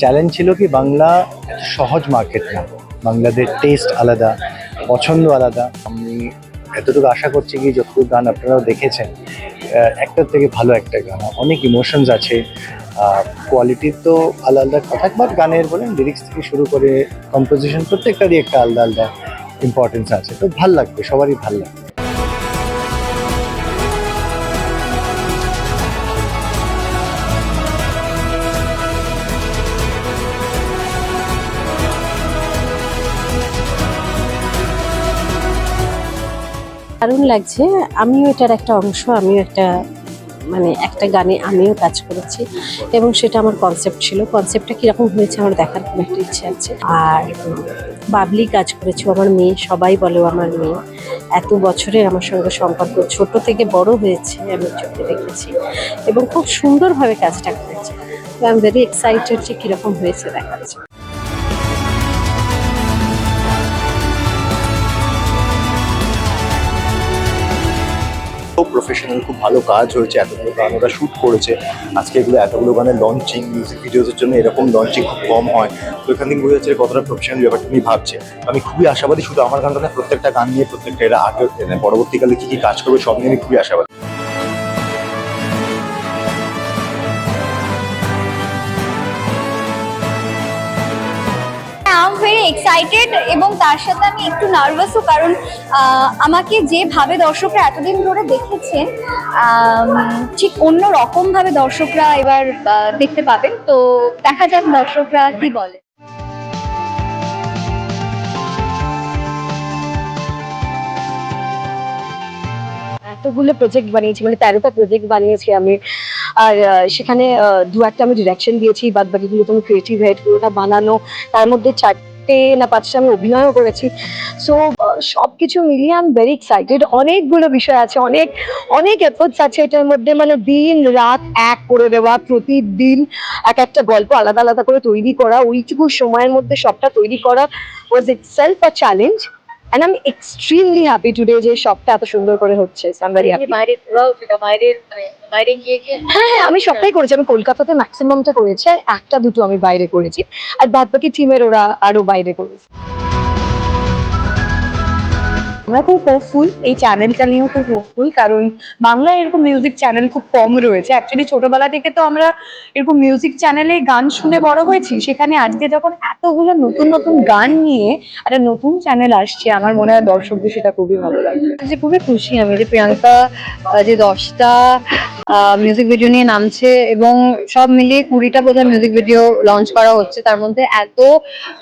Challenge ছিল কি বাংলা সহজ মার্কেট না। বাংলাদের টেস্ট আলাদা, পছন্দ আলাদা। আমি এতটুকু আশা করছি কি যতটুকু গান আপনারাও দেখেছেন একটার থেকে ভালো একটা গান। অনেক ইমোশনস আছে কোয়ালিটি তো আলাদা আলাদা কথা বাট গানের বলেন লিরিক্স থেকে শুরু করে কম্পোজিশন প্রত্যেকটারই একটা আলাদা আলাদা ইম্পর্টেন্স আছে। তো ভালো লাগবে, সবারই ভালো লাগবে। দারুণ লাগছে। আমিও এটার একটা অংশ, আমিও একটা মানে একটা গানে আমিও কাজ করেছি এবং সেটা আমার কনসেপ্ট ছিল। কনসেপ্টটা কীরকম হয়েছে আমার দেখার খুব একটা ইচ্ছে আছে। আর বাবলি কাজ করেছি আমার মেয়ে, সবাই বলে আমার মেয়ে। এত বছরের আমার সঙ্গে সম্পর্ক, ছোট থেকে বড় হয়েছে, আমি চোখে দেখেছি। এবং খুব সুন্দরভাবে কাজটা করেছে। আই এম ভেরি এক্সাইটেড যে কীরকম হয়েছে দেখাচ্ছে। খুব প্রফেশনাল খুব ভালো কাজ হয়েছে, এতগুলো গান ওরা শ্যুট করেছে। আজকে এগুলো, এতগুলো গানের লঞ্চিং মিউজিক ভিডিওসের জন্য এরকম লঞ্চিং খুব কম হয়। তো এখান থেকে বোঝা যাচ্ছে কতটা প্রফেশনাল ব্যাপারটা তুমি ভাবছে। আমি খুবই আশাবাদী, শুধু আমার গানটা না, প্রত্যেকটা গান নিয়ে প্রত্যেকটা এরা আগে মানে পরবর্তীকালে কী কী কাজ করবে, সব নিয়ে আমি খুবই আশাবাদী। ভেরি এক্সাইটেড এবং তার সাথে আমি একটু নার্ভাসও কারণ আমাকে যেভাবে দর্শকরা এতদিন ধরে দেখেছেন ঠিক অন্য রকম ভাবে দর্শকরা এবার দেখতে পাবেন। তো দেখা যাক দর্শকরা কি বলে। এতগুলো প্রজেক্ট বানিয়েছি মানে তেরোটা প্রজেক্ট বানিয়েছি আমি। আর সেখানে দু একটা আমি ডিরেকশন দিয়েছি বাদ বাকিগুলো তুমি ক্রিয়েটিভ হেড পুরোটা বানানো, তার মধ্যে চারটে না পাঁচটা আমি অভিনয়ও করেছি। সো সব কিছু মিলিয়ে আমি ভেরি এক্সাইটেড অনেকগুলো বিষয় আছে, অনেক অনেক এফোর্টস আছে এটার মধ্যে মানে দিন রাত এক করে দেওয়া, প্রতিদিন এক একটা গল্প আলাদা আলাদা করে তৈরি করা, ওইটুকু সময়ের মধ্যে সবটা তৈরি করা was it self a challenge and আমি এক্সট্রিমলি হ্যাপি টুডে যে সবটা এত সুন্দর করে হচ্ছে মানে হ্যাঁ, আমি সবটাই করেছি আমি কলকাতাতে ম্যাক্সিমামটা করেছি আর একটা দুটো আমি বাইরে করেছি। আর বাদ বাকি টিমের ওরা আরও বাইরে করেছে। আমরা খুব হোপফুল এই চ্যানেলটা নিয়েও খুব হোপফুল কারণ বাংলায় এরকম মিউজিক চ্যানেল খুব কম রয়েছে। অ্যাকচুয়ালি ছোটবেলা থেকে তো আমরা এরকম মিউজিক চ্যানেলে গান শুনে বড় হয়েছি। সেখানে আজকে যখন এতগুলো নতুন নতুন গান নিয়ে একটা নতুন চ্যানেল আসছে, আমার মনে হয় দর্শকদের সেটা খুবই ভালো লাগে যে খুবই খুশি আমি যে প্রিয়াঙ্কা যে দশটা মিউজিক ভিডিও নিয়ে নামছে এবং সব মিলিয়ে কুড়িটা বোধহয় মিউজিক ভিডিও লঞ্চ করা হচ্ছে। তার মধ্যে এত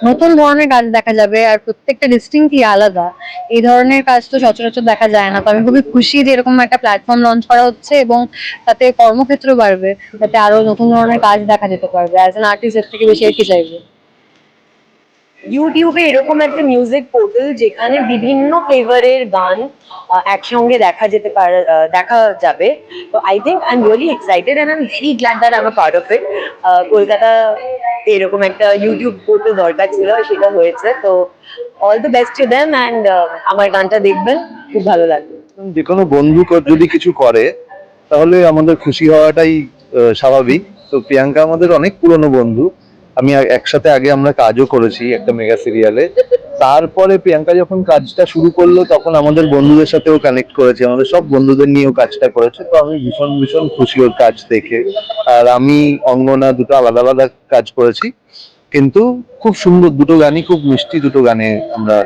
নতুন ধরনের গান দেখা যাবে আর প্রত্যেকটা ডিস্টিংক্টলি আলাদা। এই ধরনের কাজ তো সচরাচর দেখা যায় না। তো আমি খুবই খুশি যে এরকম একটা প্ল্যাটফর্ম লঞ্চ করা হচ্ছে এবং তাতে কর্মক্ষেত্র বাড়বে। যাতে আরও নতুন ধরনের কাজ দেখা যেতে পারবে। অ্যাজ এন আর্টিস্ট এর থেকে বেশি আর কি চাইবে? ইউটিউবে এরকম একটা মিউজিক পোর্টাল যেখানে বিভিন্ন ফ্লেভারের গান একসঙ্গে দেখা যেতে পারে দেখা যাবে। তো I think I am really excited and I am very glad that I am part of it Kolkata এরকম একটা ইউটিউব পোর্টাল দরকার ছিল, সেটা হয়েছে। তো all the best to them and আমার গানটা দেখবেন, খুব ভালো লাগবে। যে কোনো বন্ধু যদি কিছু করে, তাহলে আমাদের খুশি হওয়াটাই স্বাভাবিক। তো প্রিয়াঙ্কা আমাদের অনেক পুরনো বন্ধু। আমি একসাথে আগে আমরা কাজও করেছি একটা মেগা সিরিয়ালে। তারপরে প্রিয়াঙ্কা যখন কাজটা শুরু করল, তখন আমাদের বন্ধুদের সাথেও কানেক্ট করেছে। আমাদের সব বন্ধুদের নিয়েও কাজটা করেছে। তো আমি ভীষণ ভীষণ খুশি ওর কাজ দেখে। আর আমি, অঙ্গনা দুটো আলাদা আলাদা কাজ করেছি। কিন্তু খুব সুন্দর, দুটো গানই খুব মিষ্টি দুটো গানে আমরা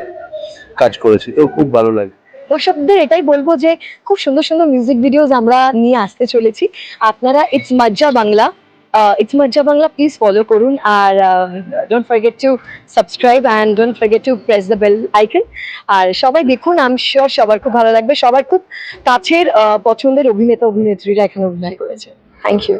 কাজ করেছি। তো খুব ভালো লাগে। দর্শকদের এটাই বলব যে খুব সুন্দর সুন্দর মিউজিক ভিডিওস আমরা নিয়ে আসতে চলেছি। আপনারা ইটস মজ্জা বাংলা ইটস মজ্জা বাংলা প্লিজ ফলো করুন আর don't forget to subscribe and don't forget to press the bell icon আর সবাই দেখুন আম শিওর সবার খুব ভালো লাগবে। সবার খুব কাছের পছন্দের অভিনেতা, অভিনেত্রীরা এখানে অভিনয় করেছে। Thank you